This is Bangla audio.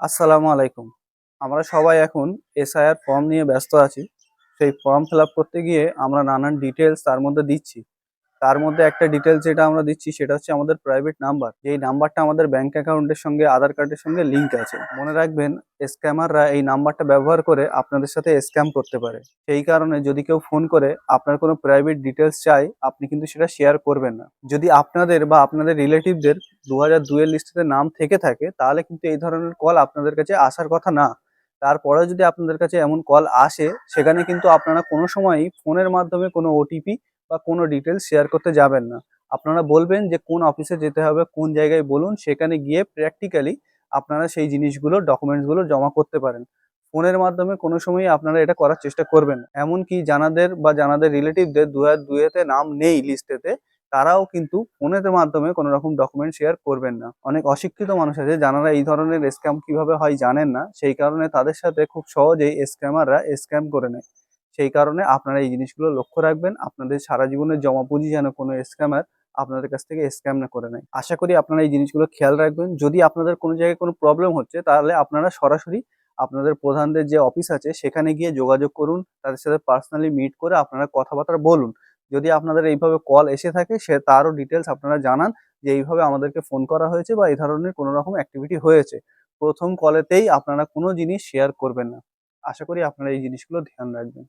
আসসালামু আলাইকুম। আমরা সবাই এখন এসআইআর ফর্ম নিয়ে ব্যস্ত আছি। সেই ফর্ম ফিল করতে গিয়ে আমরা নানান ডিটেলস তার মধ্যে দিচ্ছি। তার মধ্যে একটা ডিটেলস যেটা আমরা দিচ্ছি, সেটা হচ্ছে আমাদের প্রাইভেট নাম্বার এই নাম্বারটা আমাদের ব্যাংক অ্যাকাউন্টের সঙ্গে আধার কার্ডের সঙ্গে লিঙ্ক আছে। মনে রাখবেন স্ক্যামাররা এই নাম্বারটা ব্যবহার করে আপনাদের সাথে স্ক্যাম করতে পারে। সেই কারণে যদি কেউ ফোন করে, আপনার কোনো প্রাইভেট ডিটেলস চাই, আপনি কিন্তু সেটা শেয়ার করবেন না। যদি আপনাদের বা আপনাদের রিলেটিভদের দু হাজার দুয়ের লিস্টেতে নাম থেকে থাকে, তাহলে কিন্তু এই ধরনের কল আপনাদের কাছে আসার কথা না। তারপরে যদি আপনাদের কাছে এমন কল আসে, সেখানে কিন্তু আপনারা কোনো সময়ই ফোনের মাধ্যমে কোনো ওটিপি বা কোনো ডিটেলস শেয়ার করতে যাবেন না। আপনারা বলবেন যে কোন অফিসে যেতে হবে, কোন জায়গায় বলুন, সেখানে গিয়ে প্র্যাকটিক্যালি আপনারা সেই জিনিসগুলো ডকুমেন্টসগুলো জমা করতে পারেন। ফোনের মাধ্যমে কোনো সময়ই আপনারা এটা করার চেষ্টা করবেন। এমনকি জানাদের বা জানাদের রিলেটিভদের দু হাজার দুয়েতে নাম নেই লিস্টেতে তারাও কিন্তু ফোনের মাধ্যমে কোনো রকম ডকুমেন্ট শেয়ার করবেন না। অনেক অশিক্ষিত মানুষ আছে যারা এই ধরনের স্ক্যাম কীভাবে হয় জানেন না, সেই কারণে তাদের সাথে খুব সহজেই স্ক্যামাররা স্ক্যাম করে নেয়। সেই কারণে আপনারা এই জিনিসগুলো লক্ষ্য রাখবেন। আপনাদের সারা জীবনের জমা পুঁজি যেন কোনো স্ক্যামার আপনাদের কাছ থেকে স্ক্যাম না করে নেয়। আশা করি আপনারা এই জিনিসগুলো খেয়াল রাখবেন। যদি আপনাদের কোনো জায়গায় কোনো প্রবলেম হচ্ছে, তাহলে আপনারা সরাসরি আপনাদের প্রধানদের যে অফিস আছে, সেখানে গিয়ে যোগাযোগ করুন। তাদের সাথে পার্সোনালি মিট করে আপনারা কথাবার্তা বলুন। যদি আপনাদের এইভাবে কল এসে থাকে, সে তারও ডিটেলস আপনারা জানান যে এইভাবে আমাদেরকে ফোন করা হয়েছে বা এই ধরনের কোনো রকম অ্যাক্টিভিটি হয়েছে। প্রথম কলেতেই আপনারা কোনো জিনিস শেয়ার করবেন না। আশা করি আপনারা এই জিনিসগুলো ধ্যান রাখবেন।